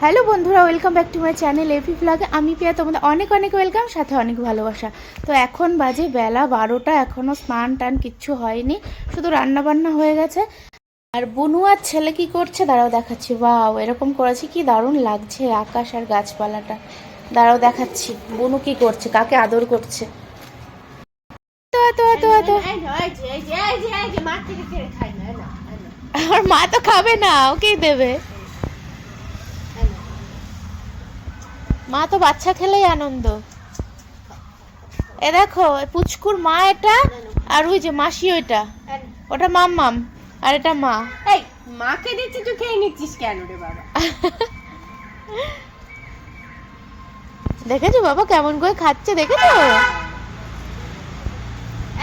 Hello বন্ধুরা welcome back to my channel AP ব্লগে আমি পিয়া তোমাদের অনেক অনেক ওয়েলকাম সাথে অনেক ভালোবাসা। তো এখন বাজে বেলা বারোটা এখনও স্নান টান কিচ্ছু হয়নি শুধু রান্না বান্না হয়ে গেছে। আর বুনু আর ছেলে কি করছে? দাঁড়াও দেখাচ্ছি। বাও এরকম করেছে কি দারুণ লাগছে আকাশ আর গাছপালাটা। দাঁড়াও দেখাচ্ছি বনু কি করছে কাকে আদর করছে? আমার মা তো খাবে না ওকেই দেবে। মা তো বাচ্চা খেলেই আনন্দ। এ দেখো পুচকুর মা এটা আর ওই যে মাসি ওইটা। ওটা মাম্মাম আর এটা মা। এই মাকে দিচ্ছি তুই খেয়ে নিচ্ছিস কেন রে বাবা? দেখেছ বাবা কেমন করে খাচ্ছে দেখেছ?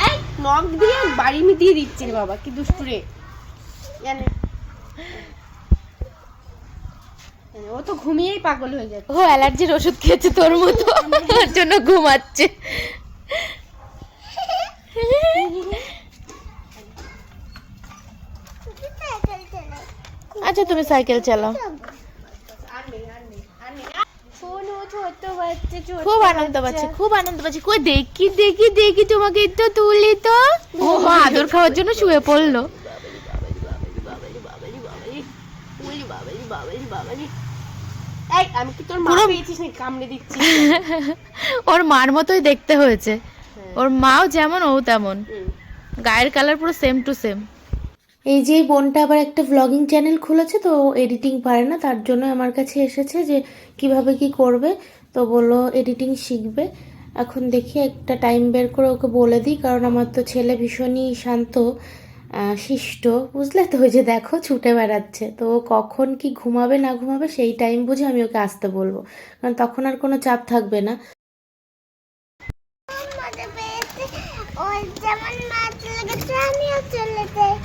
এই নখ দিয়ে বাড়ি মিটিয়ে দিচ্ছি রে বাবা কি দুষ্টু রে জানে জানে, ও তো ঘুমিয়েই পাগল হয়ে যাচ্ছে ও অ্যালার্জির ওষুধ খেয়েছে তোর মতো। ওর জন্য ঘুমাচ্ছে। আচ্ছা তুমি সাইকেল চালাও। খুব আনন্দ পাচ্ছে খুব আনন্দ পাচ্ছে। কই দেখি দেখি দেখি তোমাকে একটু তুলি তো। ও আদর খাওয়ার জন্য শুয়ে পড়ল। এই আমি কি তোর মা পেয়েছিস নাকি? কামড়ে দিচ্ছি। ওর মার মতোই দেখতে হয়েছে। ওর মাও যেমন ও তেমন। গায়ের কালার পুরো সেম টু সেম এই যে বোনটা আবার একটা ভ্লগিং চ্যানেল খুলেছে তো এডিটিং পারে না তার জন্য আমার কাছে এসেছে যে কীভাবে কি করবে তো বলল এডিটিং শিখবে। এখন দেখি একটা টাইম বের করে ওকে বলে দিই কারণ আমার তো ছেলে ভীষণই শান্ত। শিষ্ট। বুঝলে তো ওই যে দেখো ছুটে বেড়াচ্ছে। তো কখন কি ঘুমাবে না ঘুমাবে সেই টাইম বুঝে আমি ওকে আসতে বলব। কারণ তখন আর কোনো চাপ থাকবে না।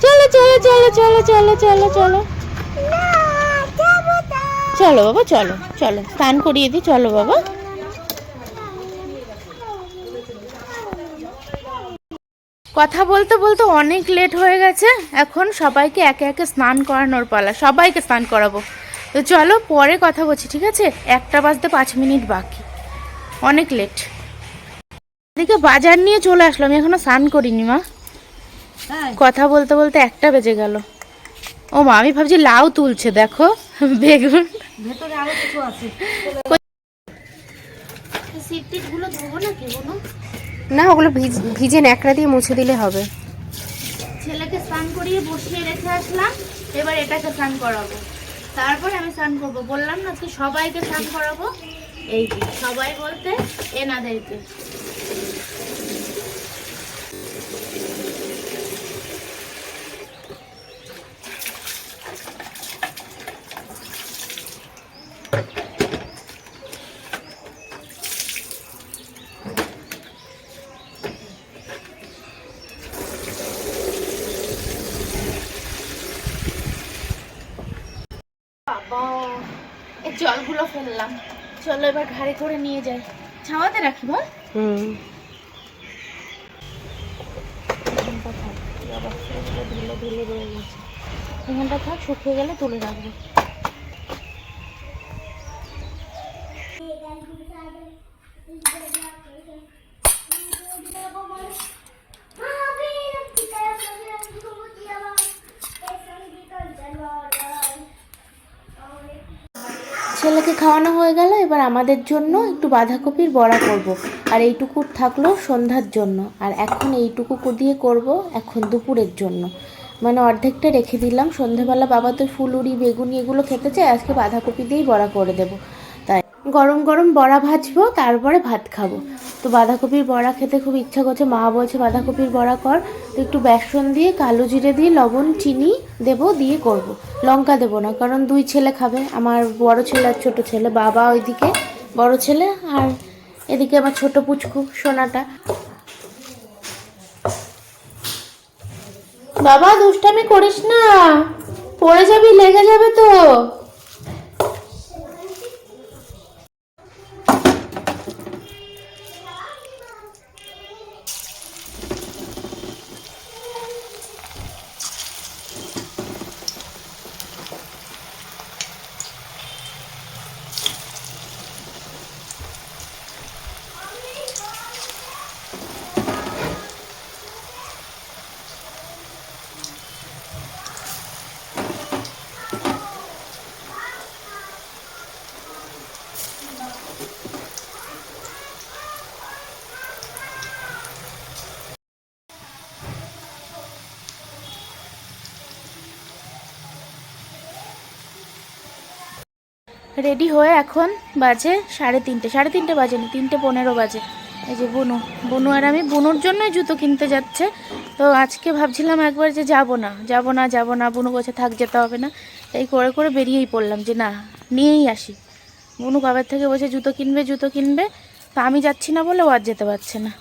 চলো চলো চলো চলো চলো চলো চলো। চলো বাবা চলো চলো। স্নান করিয়ে দিই চলো বাবা। কথা বলতে বলতে অনেক লেট হয়ে গেছে। এখন সবাইকে একে একে স্নান করানোর পালা। সবাইকে স্নান করাবো। তো চলো পরে কথা বলছি ঠিক আছে? একটা বাজতে পাঁচ মিনিট বাকি। অনেক লেট এদিকে বাজার নিয়ে চলে আসলো আমি এখনও স্নান করিনি মা। কথা বলতে বলতে একটা বেজে গেল। ও মা আমি ভাবছি লাউ তুলছে দেখো। বেগুন। ভেতরে আরও কিছু আছে। গুলো ধোবো নাকি না, ওগুলো ভিজে ন্যাকড়া দিয়ে মুছে দিলে হবে। ছেলেকে স্নান করিয়ে বসিয়ে রেখে আসলাম, এবার এটাকে স্নান করাবো। তারপরে আমি স্নান করব। বললাম না তুই সবাইকে স্নান করাবো। এই সবাই বলতে এনাদেরকে বাবা এই ফেললাম চলো এবার ঘাড়ে করে নিয়ে যাই ছাওয়াতে রাখি বল হুম এখানটা থাক শুকিয়ে গেলে তুলে রাখব ছেলেকে খাওয়ানো হয়ে গেল, এবার আমাদের জন্য একটু বাঁধাকপির বড়া করব। আর এইটুকু থাকল সন্ধ্যার জন্য। আর এখন এইটুকু দিয়ে করব এখন দুপুরের জন্য। মানে অর্ধেকটা রেখে দিলাম। সন্ধেবেলা বাবা তো ফুলুরি, বেগুনি এগুলো খেতে চায়, আজকে বাঁধাকপি দিয়েই বড়া করে দেবো। গরম গরম বড়া ভাজবো, তারপরে ভাত খাব। তো বাঁধাকপির বড়া খেতে খুব ইচ্ছা করছে। মা বলছে, বাঁধাকপির বড়া কর। তো একটু বেসন দিয়ে, কালো জিরে দিয়ে, লবণ, চিনি দেবো, দিয়ে করব। লঙ্কা দেবো না, কারণ দুই ছেলে খাবে। আমার বড় ছেলে আর ছোটো ছেলে, বাবা ওইদিকে, বড় ছেলে আর এদিকে আমার ছোট পুচকু, সোনাটা। বাবা, দুষ্টামি করিস না। পড়ে যাবি, লেগে যাবে তো। রেডি হয়ে এখন বাজে সাড়ে তিনটে সাড়ে তিনটে বাজে না তিনটে পনেরো বাজে। এই যে বুনু বুনু আর আমি বুনুর জন্যই জুতো কিনতে যাচ্ছে। তো আজকে ভাবছিলাম একবার যে যাব না যাব না যাব না, বুনু বসে থাক যেতে হবে না। এই করে করে বেরিয়েই পড়লাম যে না, নিয়েই আসি। বুনু কবের থেকে বসে জুতো কিনবে জুতো কিনবে। তো আমি যাচ্ছি না বলে ও আর যেতে পারছে না।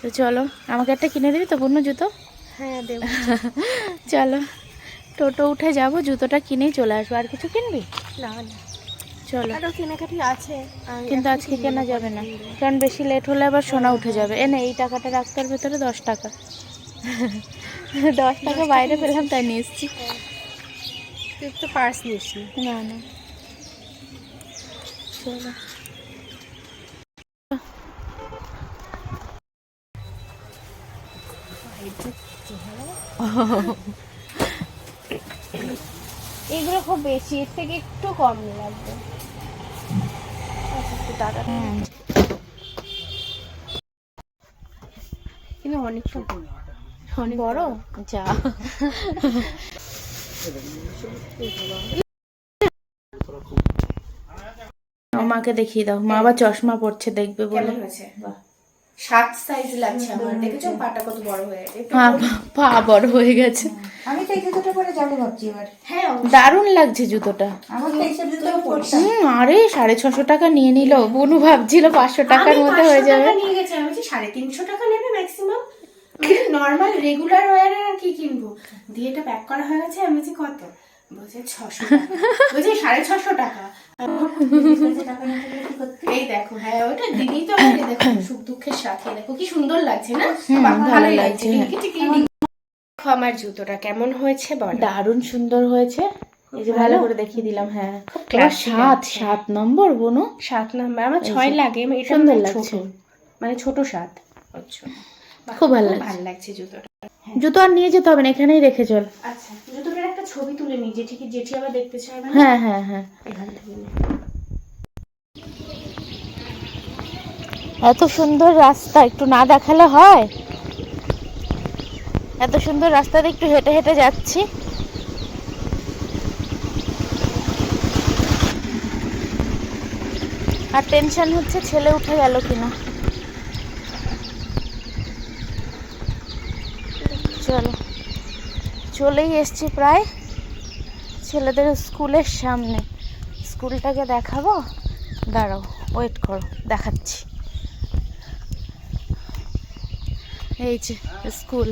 তো চলো আমাকে একটা কিনে দিবি তো বুনু জুতো? হ্যাঁ দেব। চলো টোটো উঠে যাব জুতোটা কিনেই চলে আসব। আর কিছু কিনবি? না না। চলো। কেনাকাটি আছে কিন্তু আজকে কেনা যাবে না। কারণ বেশি লেট হলে আবার সোনা উঠে যাবে। এনে এই টাকাটা রাস্তার ভেতরে দশ টাকা। দশ টাকা বাইরে পেলাম তাই নিয়ে এসছি। তুই তো পার্স নিস না না। চলো এইগুলো খুব বেশি, এর থেকে একটু কম লাগবে। কিন্তু অনেক ছোট। অনেক বড়? যা। মাকে দেখিয়ে দাও। মা আবার চশমা পড়ছে দেখবে বলে। সাত সাইজ লাগছে আমার। দেখেছ? পাটা কত বড় হয়ে গেছে? পা পা বড় হয়ে গেছে। আমি তো এই জুতোটা পরে যাব ভাবছি এবার। হ্যাঁ দারুণ লাগছে জুতোটা। আমার তো এইসব জুতো পরতাম হুম আরে সাড়ে ছশো টাকা নিয়ে নিল। বুনু ভাবছিল পাঁচশো টাকার মধ্যে হয়ে যাবে। নিয়ে গেছি। আমি বলছি সাড়ে তিনশো টাকা নেবে ম্যাক্সিমাম নর্মাল রেগুলার ওয়ারের আর কি কিনবো? দিয়ে এটা প্যাক করা হয়ে গেছে। আমি বলছি কত? বলছে ছশো বলছি সাড়ে ছশো টাকা। টাকা না থাকলে কি করতে এই দেখো হ্যাঁ ওটা দিদি তো দেখো সুখ দুঃখের সাথে দেখো কি সুন্দর লাগছে না? ভালো লাগছে, লাগছে। হ্যাঁ। টিকি টিকি টিকি। দেখো আমার জুতোটা কেমন হয়েছে বল। দারুণ সুন্দর হয়েছে। এই যে ভালো করে দেখিয়ে দিলাম হ্যাঁ। সাত সাত নম্বর বোনো। সাত নম্বর আমার ছয় লাগে সুন্দর লাগছে। মানে ছোট সাত। আচ্ছা। খুব ভালো লাগছে। ভালো লাগছে জুতোটা। জুতো আর নিয়ে যেতে হবে না এখানেই রেখে চল। আচ্ছা একটা ছবি তুলে নি জেঠি কি জেঠি আবার দেখতে চাইবে না? হ্যাঁ হ্যাঁ হ্যাঁ। এখান থেকে। এত সুন্দর রাস্তা একটু না দেখালে হয়? এত সুন্দর রাস্তাতে একটু হেঁটে হেঁটে যাচ্ছি। আর টেনশন হচ্ছে ছেলে উঠে গেল কিনা চলো চলেই এসছি প্রায় ছেলেদের স্কুলের সামনে। স্কুলটাকে দেখাবো? দাঁড়াও ওয়েট করো দেখাচ্ছি। এই যে স্কুল।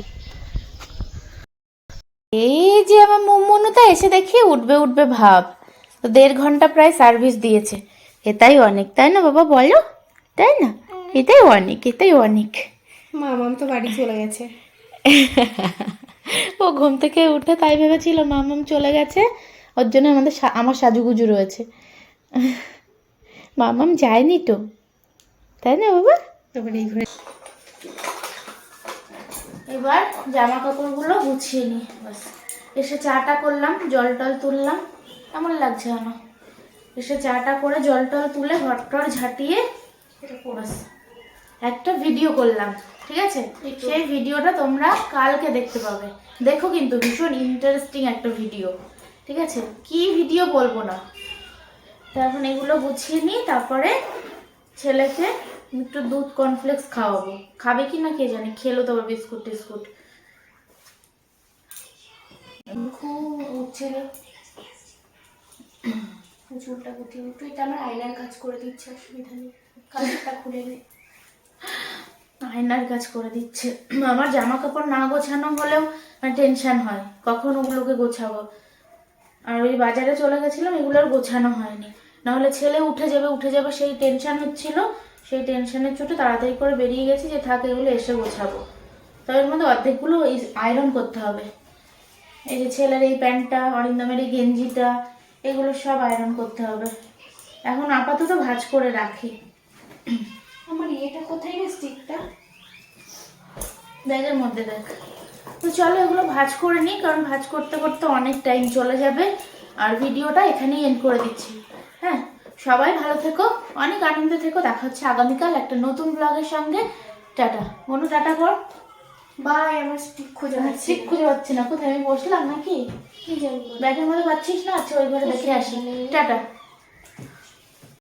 এই যে আমার মনুতা এসে দেখি উঠবে উঠবে ভাব। তো দেড় ঘণ্টা প্রায় সার্ভিস দিয়েছে। এটাই অনেক তাই না বাবা বলো? তাই না? এটাই অনেক এটাই অনেক। মামাম তো বাড়ি চলে গেছে। ও ঘুম থেকে উঠে তাই ভেবেছিল মামাম চলে গেছে ওর জন্য আমাদের আমার সাজুগুজু রয়েছে। মামাম যায়নি তো। তাই না বাবা? তারপরে এই ঘরে এবার জামা কাপড়গুলো গুছিয়ে নিই বাস। এসে চাটা করলাম জল টল তুললাম। কেমন লাগছে আমার এসে চাটা করে জল টল তুলে ঘর টর ঝাঁটিয়ে এটা একটা ভিডিও করলাম। ঠিক আছে? সেই ভিডিওটা তোমরা কালকে দেখতে পাবে। দেখো কিন্তু ভীষণ ইন্টারেস্টিং একটা ভিডিও ঠিক আছে? কি ভিডিও বলব না। তো এখন এগুলো গুছিয়ে নিই তারপরে ছেলেকে একটু দুধ কর্নফ্লেক্স খাওয়াবো। খাবে কি না কে জানে? খেলো তবে বিস্কুট টিস্কুট। খুব উঠছে চুলটা গুটিয়ে একটু এটা আমার আয়নার কাজ করে দিচ্ছে অসুবিধা নেই। কাজটা খুলে নে। আয়নার কাজ করে দিচ্ছে। আমার জামা কাপড় না গোছানো হলেও টেনশন হয়। কখন ওগুলোকে গোছাবো? আর ওই বাজারে চলে গেছিলাম, এগুলো আর গোছানো হয়নি। নাহলে ছেলে উঠে যাবে উঠে যাবে, সেই টেনশন হচ্ছিল। সেই টেনশনের চোটে তাড়াতাড়ি করে বেরিয়ে গেছি যে থাকে, এগুলো এসে গোছাবো। তো এর মধ্যে অর্ধেকগুলো আয়রন করতে হবে। এই যে ছেলের এই প্যান্টটা, অরিন্দমের এই গেঞ্জিটা, এগুলো সব আয়রন করতে হবে। এখন আপাতত ভাজ করে রাখি। আমার ইয়েটা কোথায় রে স্টিকটা ব্যাগের মধ্যে দেখ। তো চলো এগুলো ভাজ করে নিই কারণ ভাঁজ করতে করতে অনেক টাইম চলে যাবে। আর ভিডিওটা এখানেই এন্ড করে দিচ্ছি। হ্যাঁ সবাই ভালো থেকো অনেক আনন্দে থেকো। দেখা হচ্ছে আগামীকাল একটা নতুন ব্লগের সঙ্গে। টাটা। মনু টাটা কর বাই আমার স্টিক খুঁজে ঠিক খুঁজে পাচ্ছি না। কোথায়? আমি বসলাম নাকি? কি ব্যাগের মধ্যে পাচ্ছিস না? আচ্ছা ওই ঘরে দেখে আসি। টাটা।